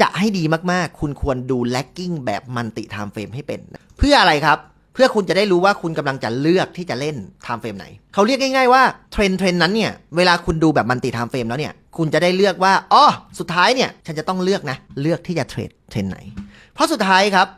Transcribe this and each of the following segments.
จะให้ดีมากๆ คุณควรดู lagging แบบ multi time frame ให้เป็น เพื่ออะไรครับ เพื่อคุณจะได้รู้ว่าคุณกำลังจะเลือกที่จะเล่น time frame ไหน เขาเรียกง่ายๆว่าเทรนเทรนนั้นเนี่ย เวลาคุณดูแบบ multi time frame แล้วเนี่ย คุณจะได้เลือกว่าอ๋อสุดท้ายเนี่ย ฉันจะต้องเลือกนะ เลือกที่จะเทรดเทรนไหน เพราะสุดท้ายครับ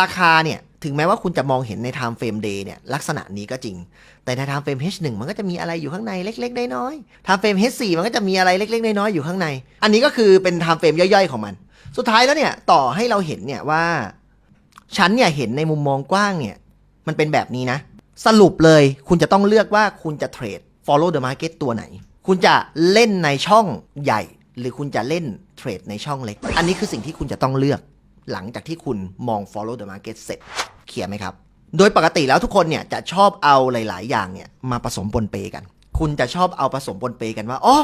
ราคาเนี่ยถึงแม้ว่าคุณจะมองเห็นใน time frame day เนี่ยลักษณะนี้ก็จริง แต่ใน time frame H1 มันก็จะมีอะไรอยู่ข้างในเล็กๆน้อยๆ time frame H4 มันก็จะมีอะไรเล็กๆน้อยๆอยู่ข้างใน อันนี้ก็คือเป็น time frame ย่อยๆของมัน สุดท้ายแล้วเนี่ยต่อให้เราเห็นเนี่ยว่าฉันเนี่ยเห็นในมุมมองกว้างเนี่ยมันเป็นแบบนี้นะ สรุปเลยคุณจะต้องเลือกว่าคุณจะเทรด follow the market ตัวไหน คุณจะเล่นในช่องใหญ่ หรือคุณจะเล่นเทรดในช่องเล็ก อันนี้คือสิ่งที่คุณจะต้องเลือก หลังจากที่คุณมอง follow the market เสร็จเคลียร์ไหมครับ โดยปกติแล้วทุกคนเนี่ยจะชอบเอาหลาย ๆ อย่างเนี่ยมาผสมปนเปกัน คุณจะชอบเอาผสมปนเปกันว่าอ๋อ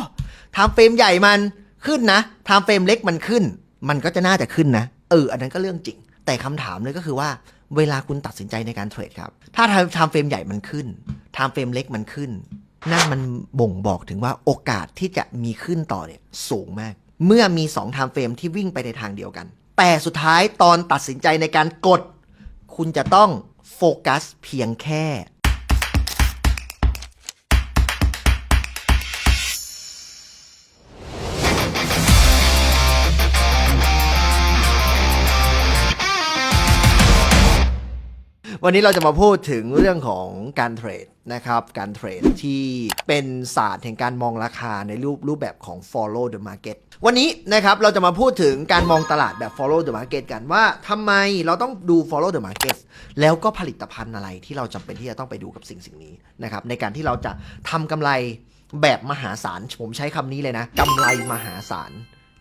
ทม์เฟรมใหญ่มันขึ้นนะทม์เฟรมเล็กมันขึ้น มันก็จะน่าจะขึ้นนะ เออ อันนั้นก็เรื่องจริง แต่คำถามเลยก็คือว่า เวลาคุณตัดสินใจในการเทรดครับ ถ้าไทม์เฟรมใหญ่มันขึ้นไทม์เฟรมเล็กมันขึ้น นั่นมันบ่งบอกถึงว่าโอกาสที่จะมีขึ้นต่อเนี่ยสูงมาก เมื่อมี2 time frame ที่วิ่งไปในทางเดียวกัน แต่สุดท้ายตอนตัดสินใจในการกด คุณจะต้องโฟกัสเพียงแค่ วันนี้เราจะมาพูดถึงเรื่องของการเทรดนะครับการเทรดที่เป็นศาสตร์แห่งการมองราคาในรูปรูปแบบของ follow the market วันนี้นะครับเราจะมาพูดถึงการมองตลาดแบบ follow the market กันว่าทำไมเราต้องดู follow the market แล้วก็ผลิตภัณฑ์อะไรที่เราจำเป็นที่จะต้องไปดูกับสิ่งสิ่งนี้นะครับในการที่เราจะทำกำไรแบบมหาศาล ผมใช้คำนี้เลยนะกำไรมหาศาล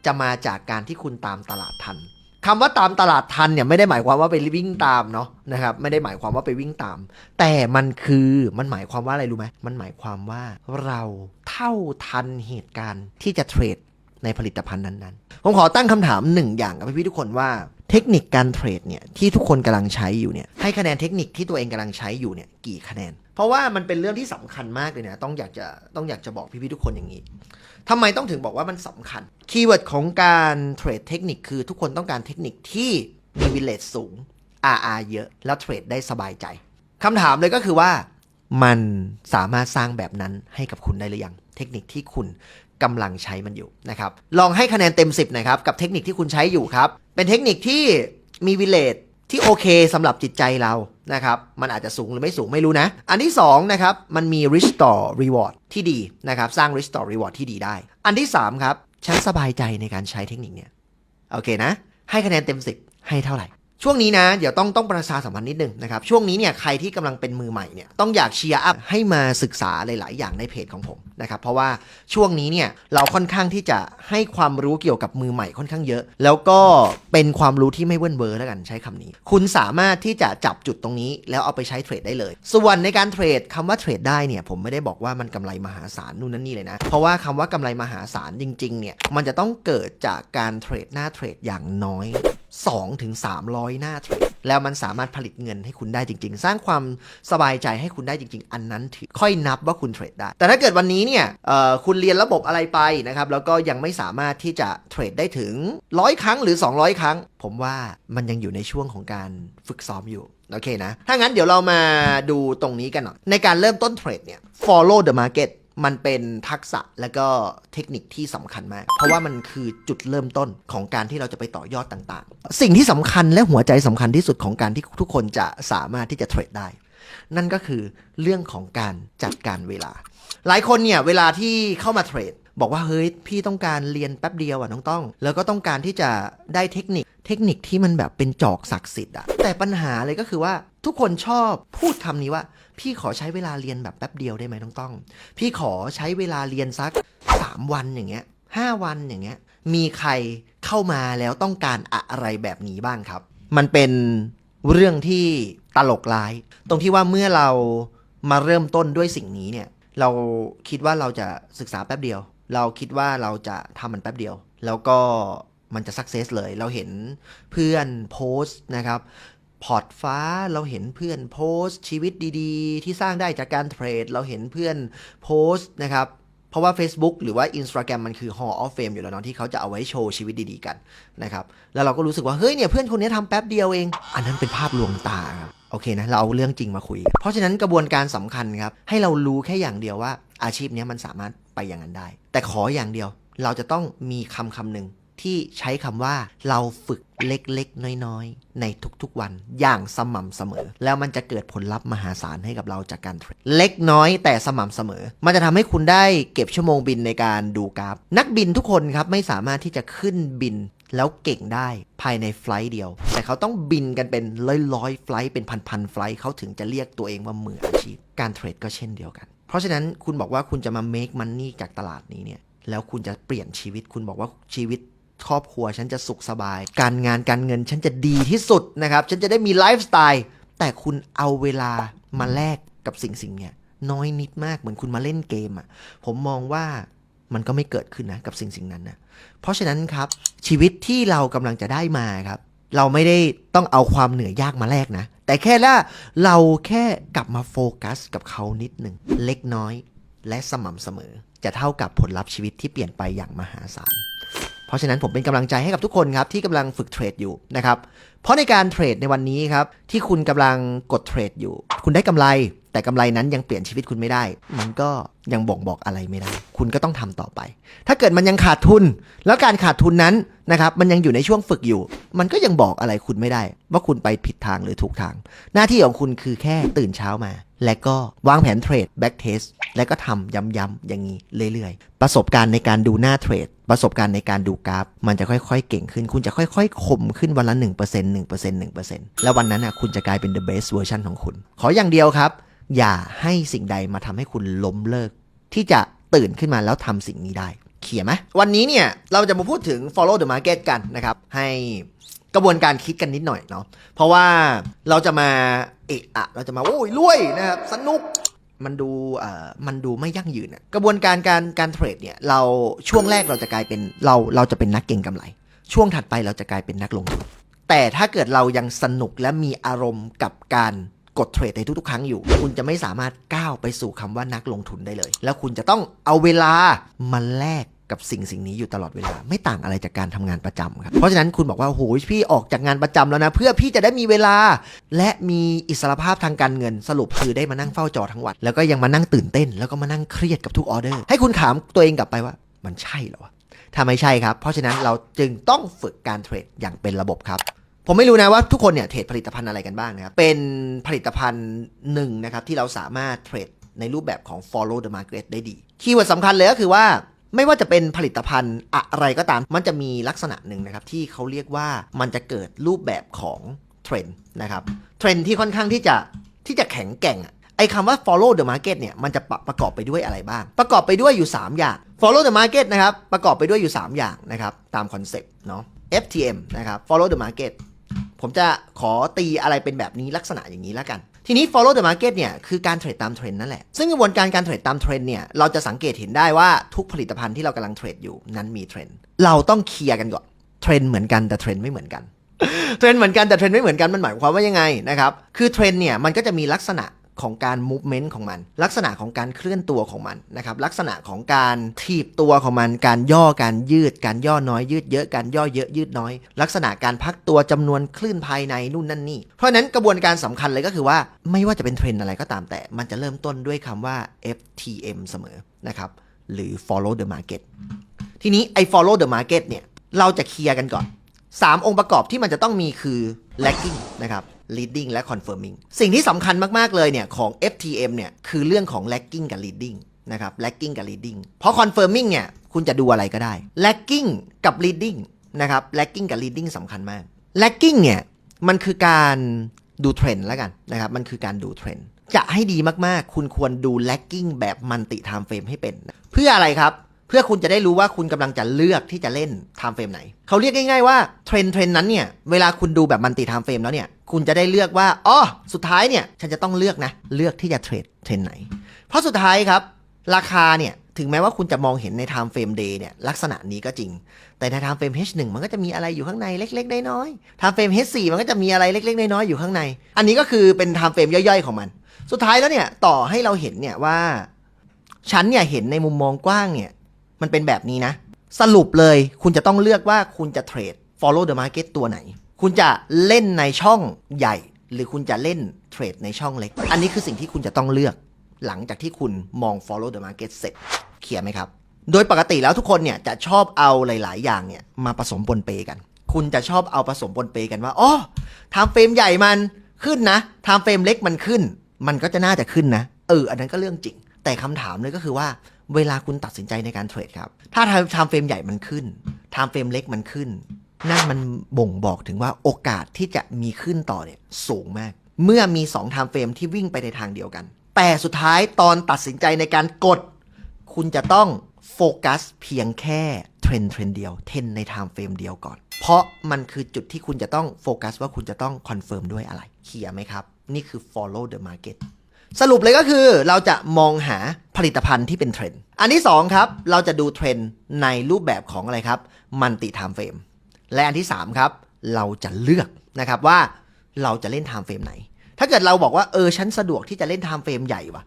จะมาจากการที่คุณตามตลาดทัน คำว่าตามตลาดทันเนี่ยไม่ได้หมายความว่าไปวิ่งตามเนาะนะครับไม่ได้หมายความว่าไปวิ่งตาม แต่มันคือมันหมายความว่าอะไรรู้ไหมมันหมายความว่าเราเท่าทันเหตุการณ์ที่จะเทรดในผลิตภัณฑ์นั้นๆ ผมขอตั้งคำถามหนึ่งอย่างกับพี่ๆทุกคนว่าเทคนิคการเทรดเนี่ยที่ทุกคนกำลังใช้อยู่เนี่ยให้คะแนนเทคนิคที่ตัวเองกำลังใช้อยู่เนี่ยกี่คะแนน เพราะว่ามันเป็นเรื่องที่สำคัญมากเลยนะ ต้องอยากจะต้องอยากจะบอกพี่ๆทุกคนอย่างนี้ทำไมต้องถึงบอกว่ามันสำคัญ คีย์เวิร์ดของการเทรดเทคนิคคือทุกคนต้องการเทคนิคที่มีวิเลตสูง RR เยอะ แล้วเทรดได้สบายใจคำถามเลยก็คือว่ามันสามารถสร้างแบบนั้นให้กับคุณได้หรือยัง เทคนิคที่คุณกำลังใช้มันอยู่นะครับลองให้คะแนนเต็ม 10นะครับกับเทคนิคที่คุณใช้อยู่ครับ เป็นเทคนิคที่มีวิเลตที่โอเคสำหรับจิตใจเรา นะครับ มันอาจจะสูงหรือไม่สูงไม่รู้นะ อันที่2นะครับ มันมี restore reward ที่ดีนะครับ สร้าง restore reward ที่ดีได้ อันที่3ครับ ฉันสบายใจในการใช้เทคนิคเนี่ย โอเคนะ ให้คะแนนเต็ม 10 ให้เท่าไหร่ ช่วงนี้นะ เดี๋ยวต้องต้องประชาสัมพันธ์นิดนึงนะครับ ช่วงนี้เนี่ยใครที่กำลังเป็นมือใหม่เนี่ยต้องอยากเชียร์อัพให้มาศึกษาหลาย ๆ อย่างในเพจของผมนะครับเพราะว่าช่วงนี้เนี่ยเราค่อนข้างที่จะให้ความรู้เกี่ยวกับมือใหม่ค่อนข้างเยอะ แล้วก็เป็นความรู้ที่ไม่เว่นเวอร์แล้วกันใช้คำนี้ คุณสามารถที่จะจับจุดตรงนี้ แล้วเอาไปใช้เทรดได้เลย ส่วนในการเทรดคำว่าเทรดได้เนี่ยผมไม่ได้บอกว่ามันกำไรมหาศาลนู่นนั่นนี่เลยนะเพราะว่าคำว่ากำไรมหาศาลจริง ๆ เนี่ยมันจะต้องเกิดจากการเทรดหน้าเทรดอย่างน้อย 2ถึง300 หน้าเทรดแล้วมันสามารถผลิตเงินให้คุณได้จริง ๆ สร้างความสบายใจให้คุณได้จริง ๆ อันนั้นถือค่อยนับว่าคุณเทรดได้ แต่ถ้าเกิดวันนี้เนี่ยคุณเรียนระบบอะไรไปนะครับแล้วก็ยังไม่สามารถที่จะเทรดได้ถึง 100 ครั้งหรือ 200 ครั้ง ผมว่ามันยังอยู่ในช่วงของการฝึกซ้อมอยู่โอเคนะ ถ้างั้นเดี๋ยวเรามาดูตรงนี้กันหน่อยในการเริ่มต้นเทรดเนี่ย follow the market มันเป็นทักษะและก็เทคนิคที่สำคัญมาก เพราะว่ามันคือจุดเริ่มต้นของการที่เราจะไปต่อยอดต่างๆ สิ่งที่สำคัญและหัวใจสำคัญที่สุดของการที่ทุกคนจะสามารถที่จะเทรดได้ นั่นก็คือเรื่องของการจัดการเวลา หลายคนเนี่ยเวลาที่เข้ามาเทรดบอกว่าเฮ้ยพี่ต้องการเรียนแป๊บเดียวอะน้องต้อง แล้วก็ต้องการที่จะได้เทคนิคเทคนิคที่มันแบบเป็นจอกศักดิ์สิทธิ์อะแต่ปัญหาเลยก็คือว่าทุกคนชอบพูดคำนี้ว่า พี่ขอใช้เวลาเรียนแบบแป๊บเดียวได้ไหมน้องต้อง พี่ขอใช้เวลาเรียนสัก 3 วันอย่างเงี้ยห้าวันอย่างเงี้ย มีใครเข้ามาแล้วต้องการอะไรแบบนี้บ้างครับ มันเป็นเรื่องที่ตลกร้าย ตรงที่ว่าเมื่อเรามาเริ่มต้นด้วยสิ่งนี้เนี่ย เราคิดว่าเราจะศึกษาแป๊บเดียว เราคิดว่าเราจะทำมันแป๊บเดียว แล้วก็มันจะสักเซสเลย เราเห็นเพื่อนโพสต์นะครับ พอร์ตฟ้าเราเห็นเพื่อนโพสต์ชีวิตดีๆ ที่สร้างได้จากการเทรด เราเห็นเพื่อนโพสต์นะครับ เพราะว่า Facebook หรือว่า Instagram มันคือ Hall of Fame อยู่แล้วเนาะที่เขาจะเอาไว้โชว์ชีวิตดีๆกันนะครับ แล้วเราก็รู้สึกว่า เฮ้ยเนี่ยเพื่อนคนนี้ทำแป๊บเดียวเอง อันนั้นเป็นภาพลวงตาครับโอเคนะ เราเอาเรื่องจริงมาคุย เพราะฉะนั้นกระบวนการสำคัญครับ ให้เรารู้แค่อย่างเดียวว่าอาชีพนี้มันสามารถไปอย่างนั้นได้ แต่ขออย่างเดียวเราจะต้องมีคำคำหนึ่ง ที่ใช้คำว่าเราฝึกเล็กๆ น้อยๆ ในทุกๆวันอย่างสม่ำเสมอ แล้วมันจะเกิดผลลัพธ์มหาศาลให้กับเราจากการเทรดเล็กน้อยแต่สม่ำเสมอ มันจะทำให้คุณได้เก็บชั่วโมงบินในการดูกราฟ นักบินทุกคนครับไม่สามารถที่จะขึ้นบินแล้วเก่งได้ภายในไฟลท์เดียว แต่เขาต้องบินกันเป็นร้อยๆไฟลท์เป็นพันๆไฟลท์เขาถึงจะเรียกตัวเองว่ามืออาชีพ การเทรดก็เช่นเดียวกัน เพราะฉะนั้นคุณบอกว่าคุณจะมา make money จากตลาดนี้เนี่ยแล้วคุณจะเปลี่ยนชีวิตคุณบอกว่าชีวิต ครอบครัวฉันจะสุขสบาย การงานการเงินฉันจะดีที่สุดนะครับ ฉันจะได้มีไลฟ์สไตล์ แต่คุณเอาเวลามาแลกกับสิ่งสิ่งเนี้ยน้อยนิดมากเหมือนคุณมาเล่นเกมอะ่ะ ผมมองว่ามันก็ไม่เกิดขึ้นนะกับสิ่งสิ่งนั้นนะเพราะฉะนั้นครับชีวิตที่เรากำลังจะได้มาครับ เราไม่ได้ต้องเอาความเหนื่อยยากมาแลกนะ แต่แค่ว่าเราแค่กลับมาโฟกัสกับเขานิดหนึ่งเล็กน้อยและสม่ำเสมอ จะเท่ากับผลลัพธ์ชีวิตที่เปลี่ยนไปอย่างมหาศาล เพราะฉะนั้นผมเป็นกำลังใจให้กับทุกคนครับที่กำลังฝึกเทรดอยู่นะครับ เพราะในการเทรดในวันนี้ครับที่คุณกำลังกดเทรดอยู่ คุณได้กำไร แต่กำไรนั้นยังเปลี่ยนชีวิตคุณไม่ได้ มันก็ยังบ่งบอกอะไรไม่ได้ คุณก็ต้องทำต่อไป ถ้าเกิดมันยังขาดทุน แล้วการขาดทุนนั้นนะครับมันยังอยู่ในช่วงฝึกอยู่ มันก็ยังบอกอะไรคุณไม่ได้ ว่าคุณไปผิดทางหรือถูกทาง หน้าที่ของคุณคือแค่ตื่นเช้ามา และก็วางแผนเทรดแบ็กเทสและก็ทำย้ำๆอย่างนี้เรื่อยๆ ประสบการณ์ในการดูหน้าเทรด ประสบการณ์ในการดูกราฟ มันจะค่อยๆ เก่งขึ้น คุณจะค่อยๆ คมขึ้นวันละ 1% 1% 1%แล้ววันนั้นอะคุณจะกลายเป็น the best version ของคุณ ขออย่างเดียวครับ อย่าให้สิ่งใดมาทำให้คุณล้มเลิก ที่จะตื่นขึ้นมาแล้วทำสิ่งนี้ได้ เขียนไหมวันนี้เนี่ยเราจะมาพูดถึง follow the market กันนะครับให้กระบวนการคิดกันนิดหน่อยเนาะเพราะว่าเราจะมา เอะอะเราจะมาโอ้ยรวยนะครับสนุกมันดูเอ่อมันดูไม่ยั่งยืนอะกระบวนการการการเทรดเนี่ยเราช่วงแรกเราจะกลายเป็นเราเราจะเป็นนักเก็งกำไร ช่วงถัดไปเราจะกลายเป็นนักลงทุนแต่ถ้าเกิดเรายังสนุกและมีอารมณ์กับการกดเทรดในทุกๆ ครั้งอยู่ คุณจะไม่สามารถก้าวไปสู่คำว่านักลงทุนได้เลย แล้วคุณจะต้องเอาเวลามาแลก กับสิ่งสิ่งนี้อยู่ตลอดเวลา ไม่ต่างอะไรจากการทำงานประจำครับเพราะฉะนั้นคุณบอกว่าโอ้โหพี่ออกจากงานประจำแล้วนะ เพื่อพี่จะได้มีเวลา และมีอิสรภาพทางการเงินสรุปคือได้มานั่งเฝ้าจอทั้งวันแล้วก็ยังมานั่งตื่นเต้น แล้วก็มานั่งเครียดกับทุกออเดอร์ให้คุณถามตัวเองกลับไปว่า มันใช่เหรอวะถ้าไม่ใช่ครับ เพราะฉะนั้นเราจึงต้องฝึกการเทรดอย่างเป็นระบบครับผมไม่รู้นะว่าทุกคนเนี่ยเทรดผลิตภัณฑ์อะไรกันบ้างนะครับ เป็นผลิตภัณฑ์หนึ่งนะครับที่เราสามารถเทรดในรูปแบบของ follow the market ได้ดี คีย์เวิร์ดสำคัญเลยก็คือว่า ไม่ว่าจะเป็นผลิตภัณฑ์อะไรก็ตาม มันจะมีลักษณะหนึ่งนะครับที่เขาเรียกว่ามันจะเกิดรูปแบบของเทรนด์นะครับ เทรนด์ที่ค่อนข้างที่จะที่จะแข็งแกร่งอะไอ้คำว่า follow the market เนี่ยมันจะประประกอบไปด้วยอะไรบ้าง ประกอบไปด้วยอยู่ 3 อย่าง follow the market นะครับ ประกอบไปด้วยอยู่ 3 อย่างนะครับ ตามคอนเซปต์เนาะ FTM นะครับ follow the market ผมจะขอตีอะไรเป็นแบบนี้ลักษณะอย่างนี้แล้วกันทีนี้ follow the market เนี่ยคือการเทรดตามเทรนด์นั่นแหละ ซึ่งกระบวนการการเทรดตามเทรนด์เนี่ยเราจะสังเกตเห็นได้ว่าทุกผลิตภัณฑ์ที่เรากำลังเทรดอยู่นั้นมีเทรนด์เราต้องเคลียร์กันก่อนเทรนด์เหมือนกันแต่เทรนด์ไม่เหมือนกันเทรนด์เหมือนกันแต่เทรนด์ไม่เหมือนกันมันหมายความว่ายังไงนะครับคือเทรนด์เนี่ยมันก็จะมีลักษณะ ของการ movement ของมัน ลักษณะของการเคลื่อนตัวของมันนะครับลักษณะของการถีบตัวของมัน การย่อการยืด การย่อน้อยยืดเยอะการย่อเยอะยืดน้อย ลักษณะการพักตัวจำนวนคลื่นภายในนู่นนั่นนี่ เพราะนั้นกระบวนการสำคัญเลยก็คือว่าไม่ว่าจะเป็นเทรนอะไรก็ตามแต่ มันจะเริ่มต้นด้วยคำว่า FTM เสมอนะครับหรือ follow the market ทีนี้ไอ้ follow the market เนี่ยเราจะเคลียร์กันก่อน 3 องค์ประกอบที่มันจะต้องมีคือ lagging นะครับ leading และ confirming สิ่งที่สำคัญมาก ๆ เลยเนี่ยของ FTM เนี่ยคือเรื่องของ lagging กับ leading นะครับ lagging กับ leading เพราะ confirming เนี่ยคุณจะดูอะไรก็ได้ lagging กับ leading นะครับ lagging กับ leading สำคัญมาก lagging เนี่ยมันคือการดูเทรนด์แล้วกันนะครับมันคือการดูเทรนด์จะให้ดีมากๆ คุณควรดู lagging แบบมันติ time frame ให้เป็น เพื่ออะไรครับเพื่อคุณจะได้รู้ว่าคุณกำลังจะเลือกที่จะเล่น time frame ไหน เขาเรียกง่ายๆว่าเทรนด์เทรนด์นั้นเนี่ย เวลาคุณดูแบบมันติ time frame แล้วเนี่ย คุณจะได้เลือกว่าอ๋อสุดท้ายเนี่ยฉันจะต้องเลือกนะเลือกที่จะเทรดเทรนไหน เพราะสุดท้ายครับราคาเนี่ยถึงแม้ว่าคุณจะมองเห็นใน time frame day เนี่ยลักษณะนี้ก็จริง แต่ใน time frame H1 มันก็จะมีอะไรอยู่ข้างในเล็กๆ น้อยๆ time frame H4 มันก็จะมีอะไรเล็กๆ น้อยๆ อยู่ข้างใน อันนี้ก็คือเป็น time frame ย่อยๆ ของมัน สุดท้ายแล้วเนี่ยต่อให้เราเห็นเนี่ยว่าฉันเนี่ยเห็นในมุมมองกว้างเนี่ยมันเป็นแบบนี้นะ สรุปเลยคุณจะต้องเลือกว่าคุณจะเทรด follow the market ตัวไหน คุณจะเล่นในช่องใหญ่ หรือคุณจะเล่นเทรดในช่องเล็ก อันนี้คือสิ่งที่คุณจะต้องเลือก หลังจากที่คุณมอง follow the market เสร็จเคลียร์ไหมครับ โดยปกติแล้วทุกคนเนี่ยจะชอบเอาหลาย ๆ อย่างเนี่ยมาผสมปนเปกัน คุณจะชอบเอาผสมปนเปกันว่าอ๋อทม์เฟรมใหญ่มันขึ้นนะทม์เฟรมเล็กมันขึ้น มันก็จะน่าจะขึ้นนะ เออ อันนั้นก็เรื่องจริง แต่คำถามเลยก็คือว่าเวลาคุณตัดสินใจในการเทรดครับ ถ้าทม์เฟรมใหญ่มันขึ้นทม์เฟรมเล็กมันขึ้น นั่นมันบ่งบอกถึงว่าโอกาสที่จะมีขึ้นต่อเนี่ยสูงมาก เมื่อมี2 time frame ที่วิ่งไปในทางเดียวกัน แต่สุดท้ายตอนตัดสินใจในการกด คุณจะต้องโฟกัสเพียงแค่เทรนเทรนเดียวเทรนใน time frame เดียวก่อน เพราะมันคือจุดที่คุณจะต้องโฟกัสว่าคุณจะต้องคอนเฟิร์มด้วยอะไรเคลียร์ไหมครับ นี่คือ follow the market สรุปเลยก็คือเราจะมองหาผลิตภัณฑ์ที่เป็นเทรนด์อันที่2ครับ เราจะดูเทรนด์ในรูปแบบของอะไรครับ มันติ time frame และอันที่ 3 ครับ เราจะเลือกนะครับว่าเราจะเล่น time frame ไหน ถ้าเกิดเราบอกว่าเออฉันสะดวกที่จะเล่น time frame ใหญ่วะ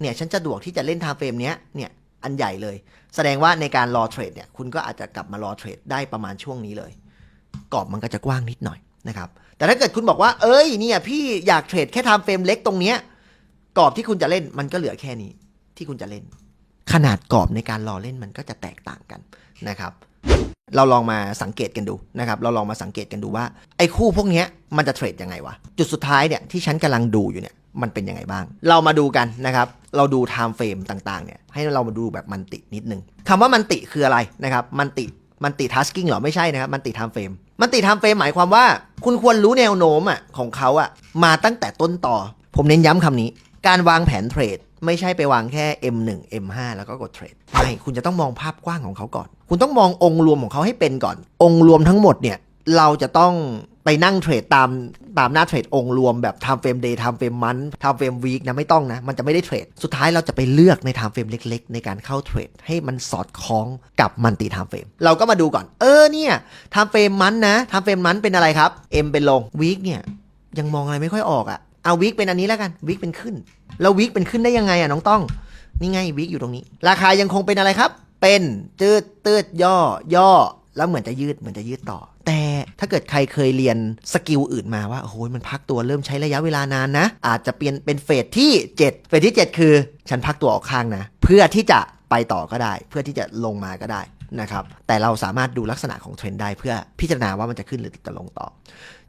เนี่ยฉันสะดวกที่จะเล่น time frame เนี้ยเนี่ยอันใหญ่เลย แสดงว่าในการรอเทรดเนี่ยคุณก็อาจจะกลับมารอเทรดได้ประมาณช่วงนี้เลย กรอบมันก็จะกว้างนิดหน่อยนะครับแต่ถ้าเกิดคุณบอกว่าเอ้ยเนี่ยพี่อยากเทรดแค่ time frame เล็กตรงเนี้ยกรอบที่คุณจะเล่นมันก็เหลือแค่นี้ที่คุณจะเล่น ขนาดกรอบในการรอเล่นมันก็จะแตกต่างกันนะครับ เราลองมาสังเกตกันดูนะครับ เราลองมาสังเกตกันดูว่าไอ้คู่พวกนี้มันจะเทรดยังไงวะ จุดสุดท้ายเนี่ยที่ฉันกำลังดูอยู่เนี่ยมันเป็นยังไงบ้าง เรามาดูกันนะครับ เราดู time frame ต่างๆเนี่ยให้เรามาดูแบบมันตินิดนึงคำว่ามันติคืออะไรนะครับมันติมันติ tasking เหรอไม่ใช่นะครับมันติ time frame มันติ time frame หมายความว่า คุณควรรู้แนวโน้มอะของเขาอะมาตั้งแต่ต้นต่อ ผมเน้นย้ำคำนี้ การวางแผนเทรดไม่ใช่ไปวางแค่ M1 M5 แล้วก็กดเทรดไม่คุณจะต้องมองภาพกว้างของเขาก่อน คุณต้องมององค์รวมของเขาให้เป็นก่อน องค์รวมทั้งหมดเนี่ยเราจะต้องไปนั่งเทรดตามตามหน้าเทรดองค์รวมแบบ time frame day time frame month time frame week นะไม่ต้องนะ มันจะไม่ได้เทรด สุดท้ายเราจะไปเลือกใน time frame เล็ก ๆ ในการเข้าเทรด ให้มันสอดคล้องกับมันติ time frame เราก็มาดูก่อน เออเนี่ย time frame มันนะ time frame มันเป็นอะไรครับ M เป็นลง week เนี่ยยังมองอะไรไม่ค่อยออกอะเอาวิกเป็นอันนี้แล้วกันวิกเป็นขึ้น แล้ววิกเป็นขึ้นได้ยังไงอะน้องต้อง นี่ไงวิกอยู่ตรงนี้ ราคายังคงเป็นอะไรครับ เป็นจืดตืดย่อ ย่อ แล้วเหมือนจะยืดเหมือนจะยืดต่อ แต่ถ้าเกิดใครเคยเรียนสกิลอื่นมาว่าโอ้โหมันพักตัวเริ่มใช้ระยะเวลานานนะ อาจจะเปลี่ยนเป็นเฟสที่ 7 เฟสที่ 7 คือ ฉันพักตัวออกข้างนะ เพื่อที่จะไปต่อก็ได้ เพื่อที่จะลงมาก็ได้นะครับแต่เราสามารถดูลักษณะของเทรนด์ได้เพื่อพิจารณาว่ามันจะขึ้นหรือจะลงต่อ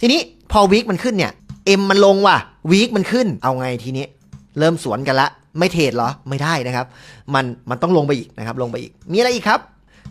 ทีนี้พอวีคมันขึ้นเนี่ยเอ็มมันลงว่ะวีคมันขึ้นเอาไงทีนี้ เริ่มสวนกันละ ไม่เทรดเหรอไม่ได้นะครับ มันมันต้องลงไปอีกนะครับ ลงไปอีก มีอะไรอีกครับ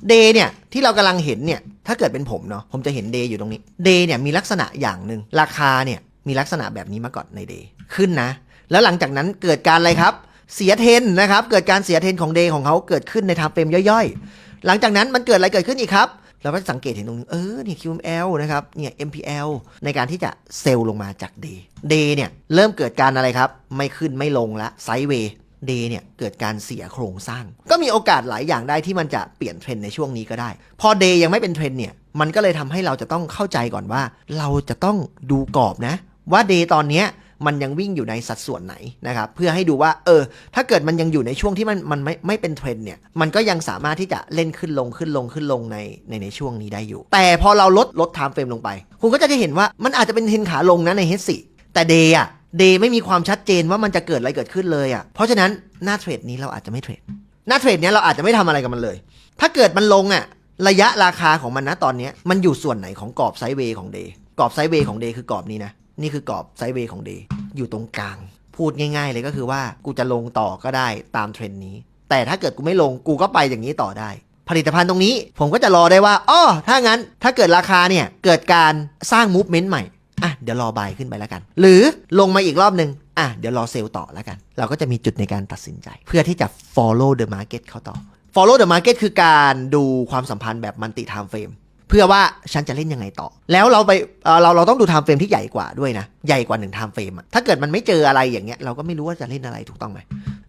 เดย์เนี่ยที่เรากำลังเห็นเนี่ยถ้าเกิดเป็นผมเนาะผมจะเห็นเดย์อยู่ตรงนี้เดย์เนี่ยมีลักษณะอย่างหนึ่งราคาเนี่ยมีลักษณะแบบนี้มาก่อนในเดย์ขึ้นนะ แล้วหลังจากนั้นเกิดการอะไรครับ เสียเทนนะครับ เกิดการเสียเทนของเดย์ของเขาเกิดขึ้นในทม์เฟรมย่อยๆ หลังจากนั้นมันเกิดอะไรเกิดขึ้นอีกครับ เราก็จะสังเกตเห็นตรงนี้เออเนี่ย QML นะครับเนี่ย MPL ในการที่จะเซลล์ลงมาจาก Day Day เนี่ยเริ่มเกิดการอะไรครับ ไม่ขึ้นไม่ลงละไซด์เวย์ D เนี่ยเกิดการเสียโครงสร้าง ก็มีโอกาสหลายอย่างได้ที่มันจะเปลี่ยนเทรนในช่วงนี้ก็ได้ พอ D ยังไม่เป็นเทรนเนี่ยมันก็เลยทำให้เราจะต้องเข้าใจก่อนว่า เราจะต้องดูกรอบนะ ว่า D ตอนเนี้ย มันยังวิ่งอยู่ในสัดส่วนไหนนะครับเพื่อให้ดูว่าเออถ้าเกิดมันยังอยู่ในช่วงที่มันมันไม่ไม่เป็นเทรนด์เนี่ยมันก็ยังสามารถที่จะเล่นขึ้นลงขึ้นลงขึ้นลงในในในช่วงนี้ได้อยู่ แต่พอเราลดลดไทม์เฟรมลงไป คุณก็จะได้เห็นว่ามันอาจจะเป็นเทรนขาลงนะในเฮดสี่แต่เดย์อะเดย์ไม่มีความชัดเจนว่ามันจะเกิดอะไรเกิดขึ้นเลยอะเพราะฉะนั้นหน้าเทรดนี้เราอาจจะไม่เทรดหน้าเทรดเนี้ยเราอาจจะไม่ทำอะไรกับมันเลย ถ้าเกิดมันลงอะระยะราคาของมันนะตอนเนี้ยมันอยู่ส่วนไหนของกรอบไซด์เวย์ของเดย์กรอบไซด์เวย์ของเดย์คือกรอบนี้นะ นี่คือกรอบไซด์เวย์ของเดย์อยู่ตรงกลาง พูดง่าย ๆ เลยก็คือว่ากูจะลงต่อก็ได้ตามเทรนด์นี้ แต่ถ้าเกิดกูไม่ลงกูก็ไปอย่างนี้ต่อได้ ผลิตภัณฑ์ตรงนี้ผมก็จะรอได้ว่าอ้อถ้างั้นถ้าเกิดราคาเนี่ยเกิดการสร้างมูฟเมนต์ใหม่อะเดี๋ยวรอบายขึ้นไปแล้วกัน หรือลงมาอีกรอบหนึ่งอะเดี๋ยวรอเซลล์ต่อแล้วกัน เราก็จะมีจุดในการตัดสินใจ เพื่อที่จะ follow the market เข้าต่อ follow the market คือการดูความสัมพันธ์แบบ multi time frame เพื่อว่าฉันจะเล่นยังไงต่อ แล้วเราไปเเราเราต้องดู time frame ที่ใหญ่กว่าด้วยนะ ใหญ่กว่า1 time frame อะถ้าเกิดมันไม่เจออะไรอย่างเงี้ยเราก็ไม่รู้ว่าจะเล่นอะไรถูกต้องไหม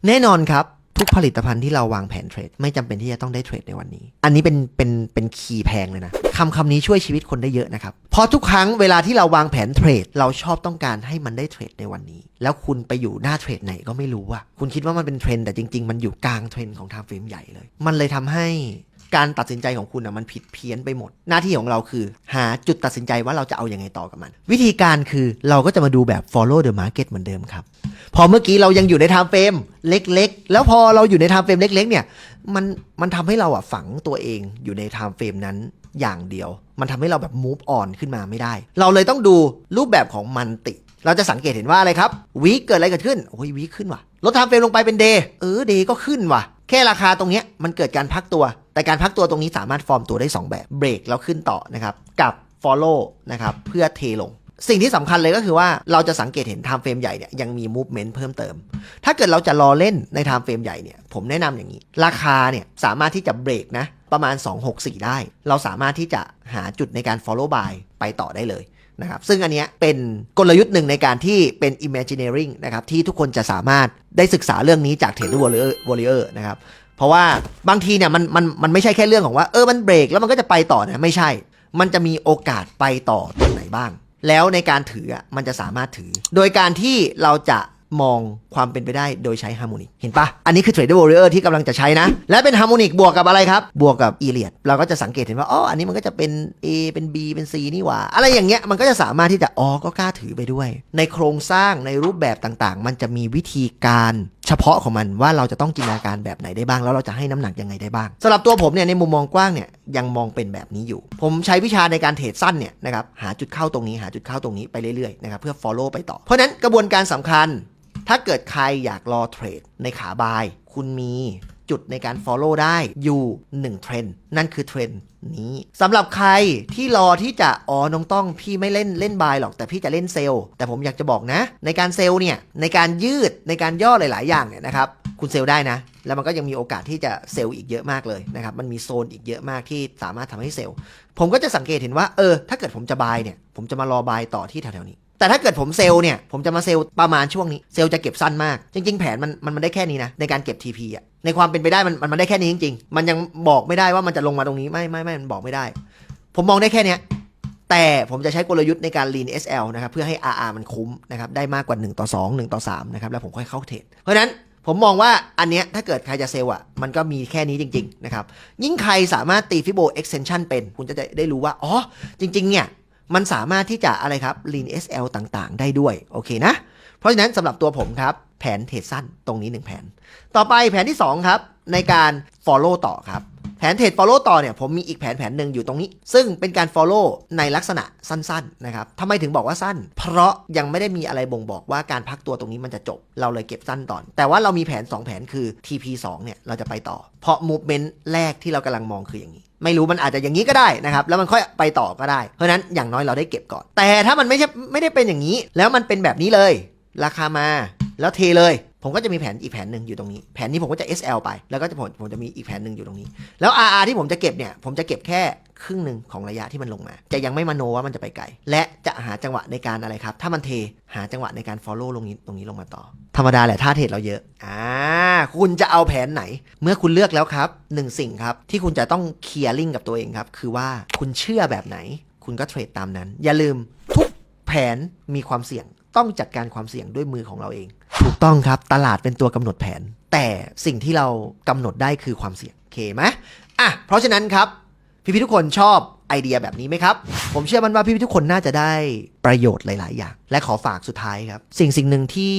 แน่นอนครับ ทุกผลิตภัณฑ์ที่เราวางแผนเทรด ไม่จำเป็นที่จะต้องได้เทรดในวันนี้ อันนี้เป็นเป็นเป็นคีย์แพงเลยนะคำคำนี้ช่วยชีวิตคนได้เยอะนะครับเพราะทุกครั้งเวลาที่เราวางแผนเทรด เราชอบต้องการให้มันได้เทรดในวันนี้ แล้วคุณไปอยู่หน้าเทรดไหนก็ไม่รู้อะคุณคิดว่ามันเป็นเทรนด์แต่จริง ๆ มันอยู่กลางเทรนด์ของทางเฟรมใหญ่เลย มันเลยทำให้ การตัดสินใจของคุณนะมันผิดเพี้ยนไปหมด หน้าที่ของเราคือ หาจุดตัดสินใจว่าเราจะเอาอยัางไงต่อกับมัน วิธีการคือเราก็จะมาดูแบบ follow the market เหมือนเดิมครับ พอเมื่อกี้เรายังอยู่ในไทม์เฟรมเล็ก ๆ แล้วพอเราอยู่ในไทม์เฟรมเล็ก ๆ เนี่ยมันมันทำให้เราอะฝังตัวเองอยู่ในไทม์เฟรมนั้นอย่างเดียว มันทำให้เราแบบ move on ขึ้นมาไม่ได้ เราเลยต้องดูรูปแบบของมันติ เราจะสังเกตเห็นว่าอะไรครับวีคเกิดอะไรเกิดขึ้น โอ้ยวีคขึ้นว่ะลดทม์เฟรมลงไปเป็นเดย์เออเดย์ก็ขึ้นว่ะ แค่ราคาตรงเนี้ยมันเกิดการพักตัว แต่การพักตัวตรงนี้สามารถฟอร์มตัวได้ 2 แบบเบรกแล้วขึ้นต่อนะครับกับ follow นะครับเพื่อเทลง สิ่งที่สำคัญเลยก็คือว่าเราจะสังเกตเห็น time frame ใหญ่เนี่ยยังมี movement เพิ่มเติม ถ้าเกิดเราจะรอเล่นใน time frame ใหญ่เนี่ยผมแนะนำอย่างนี้ ราคาเนี่ยสามารถที่จะเบรกนะประมาณ 264 ได้ เราสามารถที่จะหาจุดในการ follow buy ไปต่อได้เลยนะครับซึ่งอันเนี้ยเป็นกลยุทธ์หนึ่งในการที่เป็น imagineering นะครับที่ทุกคนจะสามารถได้ศึกษาเรื่องนี้จาก Trader Warrior Warrior นะครับ เพราะว่าบางทีเนี่ยมันมันมันไม่ใช่แค่เรื่องของว่าเออมันเบรกแล้วมันก็จะไปต่อนะไม่ใช่ มันจะมีโอกาสไปต่อตรงไหนบ้าง แล้วในการถืออะมันจะสามารถถือ โดยการที่เราจะ มองความเป็นไปได้โดยใช้ฮาร์โมนิกเห็นปะอันนี้คือ Trader Warrior ที่กำลังจะใช้นะ และเป็นฮาร์โมนิกบวกกับอะไรครับ บวกกับอีเลียดเราก็จะสังเกตเห็นว่าอ๋ออันนี้มันก็จะเป็น A เป็น B เป็น C นี่หว่า อะไรอย่างเงี้ยมันก็จะสามารถที่จะอ๋อก็กล้าถือไปด้วย ในโครงสร้างในรูปแบบต่างๆ มันจะมีวิธีการเฉพาะของมันว่าเราจะต้องจินตนาการแบบไหนได้บ้างแล้วเราจะให้น้ำหนักยังไงได้บ้างสำหรับตัวผมเนี่ยในมุมมองกว้างเนี่ย ยังมองเป็นแบบนี้อยู่ ผมใช้วิชาในการเทรดสั้นเนี่ยนะครับหาจุดเข้าตรงนี้หาจุดเข้าตรงนี้ไปเรื่อยๆนะครับเพื่อ follow ไปต่อ เพราะนั้นกระบวนการสำคัญ ถ้าเกิดใครอยากรอเทรดในขาบาย คุณมีจุดในการ follow ได้อยู่1เทรนด์นั่นคือเทรนด์นี้สำหรับใครที่รอที่จะอ๋อน้องต้องพี่ไม่เล่นเล่นบายหรอกแต่พี่จะเล่นเซลล์แต่ผมอยากจะบอกนะ ในการเซลล์เนี่ยในการยืดในการย่อหลาย ๆ อย่างเนี่ยนะครับ คุณเซลล์ได้นะ แล้วมันก็ยังมีโอกาสที่จะเซลล์อีกเยอะมากเลยนะครับ มันมีโซนอีกเยอะมากที่สามารถทำให้เซลล์ ผมก็จะสังเกตเห็นว่า เออ ถ้าเกิดผมจะบายเนี่ย ผมจะมารอบายต่อที่แถวๆนี้ แต่ถ้าเกิดผมเซลล์เนี่ย ผมจะมาเซลล์ประมาณช่วงนี้ เซลล์จะเก็บสั้นมาก จริง ๆ แผนมันมันมันได้แค่นี้นะ ในการเก็บ TP อะ ในความเป็นไปได้มันมันได้แค่นี้จริง ๆ มันยังบอกไม่ได้ว่ามันจะลงมาตรงนี้ ไม่ไม่ไม่มันบอกไม่ได้ ผมมองได้แค่เนี้ยแต่ผมจะใช้กลยุทธ์ในการ lean SL นะครับเพื่อให้ RR มันคุ้มนะครับได้มากกว่า 1 ต่อ 2 1 ต่อ3นะครับแล้วผมค่อยเข้าเทรดเพราะนั้น ผมมองว่าอันเนี้ยถ้าเกิดใครจะเซลล์อะมันก็มีแค่นี้จริง ๆ นะครับ ยิ่งใครสามารถตีฟิโบเอ็กเซนชันเป็น คุณจะได้รู้ว่า อ๋อ จริง ๆ เนี่ยมันสามารถที่จะอะไรครับ lean SL ต่างๆ ได้ด้วย โอเคนะ เพราะฉะนั้นสำหรับตัวผมครับ แผนเทรดสั้นตรงนี้ 1 แผน ต่อไปแผนที่ 2 ครับ ในการ follow ต่อครับ นเทรด follow ต่อเนี่ยผมมีอีกแผนแผนหนึ่งอยู่ตรงนี้ ซึ่งเป็นการ follow ในลักษณะสั้นๆนะครับทำไมถึงบอกว่าสั้น เพราะยังไม่ได้มีอะไรบ่งบอกว่าการพักตัวตรงนี้มันจะจบ เราเลยเก็บสั้นตอน แต่ว่าเรามีแผน 2 แผนคือ TP 2 เนี่ยเราจะไปต่อ เพราะ movement แรกที่เรากำลังมองคืออย่างนี้ไม่รู้มันอาจจะอย่างนี้ก็ได้นะครับ แล้วมันค่อยไปต่อก็ได้ เพราะนั้นอย่างน้อยเราได้เก็บก่อน แต่ถ้ามันไม่ใช่ไม่ได้เป็นอย่างนี้ แล้วมันเป็นแบบนี้เลย ราคามาแล้วเทเลย ผมก็จะมีแผนอีกแผนหนึ่งอยู่ตรงนี้ แผนนี้ผมก็จะ SL ไป แล้วก็จะผมผมจะมีอีกแผนหนึ่งอยู่ตรงนี้ แล้ว RR ที่ผมจะเก็บเนี่ย ผมจะเก็บแค่ครึ่งหนึ่งของระยะที่มันลงมา จะยังไม่มาโนว่ามันจะไปไกล และจะหาจังหวะในการอะไรครับ ถ้ามันเท หาจังหวะในการ follow ลงนี้ตรงนี้ลงมาต่อ ธรรมดาแหละท่าเทรดเราเยอะ อ่า คุณจะเอาแผนไหน เมื่อคุณเลือกแล้วครับหนึ่งสิ่งครับ ที่คุณจะต้องเคลียร์ลิงกับตัวเองครับ คือว่าคุณเชื่อแบบไหน คุณก็เทรดตามนั้น อย่าลืมทุกแผนมีความเสี่ยง ต้องจัดการความเสี่ยงด้วยมือของเราเอง ถูกต้องครับ ตลาดเป็นตัวกำหนดแผน แต่สิ่งที่เรากำหนดได้คือความเสี่ยงโอเคไหมอะเพราะฉะนั้นครับ พี่ๆทุกคนชอบไอเดียแบบนี้ไหมครับ ผมเชื่อมันว่าพี่ๆทุกคนน่าจะได้ประโยชน์หลาย ๆ อย่าง และขอฝากสุดท้ายครับ สิ่งสิ่งหนึ่งที่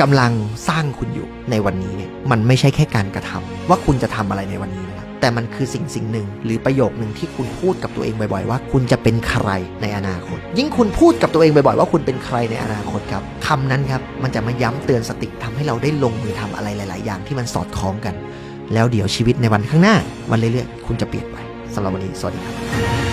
กำลังสร้างคุณอยู่ในวันนี้เนี่ยมันไม่ใช่แค่การกระทำว่าคุณจะทำอะไรในวันนี้นะครับ แต่มันคือสิ่งสิ่งหนึ่ง หรือประโยคหนึ่งที่คุณพูดกับตัวเองบ่อยๆ ว่า คุณจะเป็นใครในอนาคต ยิ่งคุณพูดกับตัวเองบ่อยๆ ว่าคุณเป็นใครในอนาคตครับคำนั้นครับมันจะมาย้ำเตือนสติทำให้เราได้ลงมือทำอะไรหลาย ๆ อย่างที่มันสอดคล้องกัน แล้วเดี๋ยวชีวิตในวันข้างหน้า วันเรื่อยๆ คุณจะเปลี่ยนไปสำหรับวันนี้สวัสดีครับ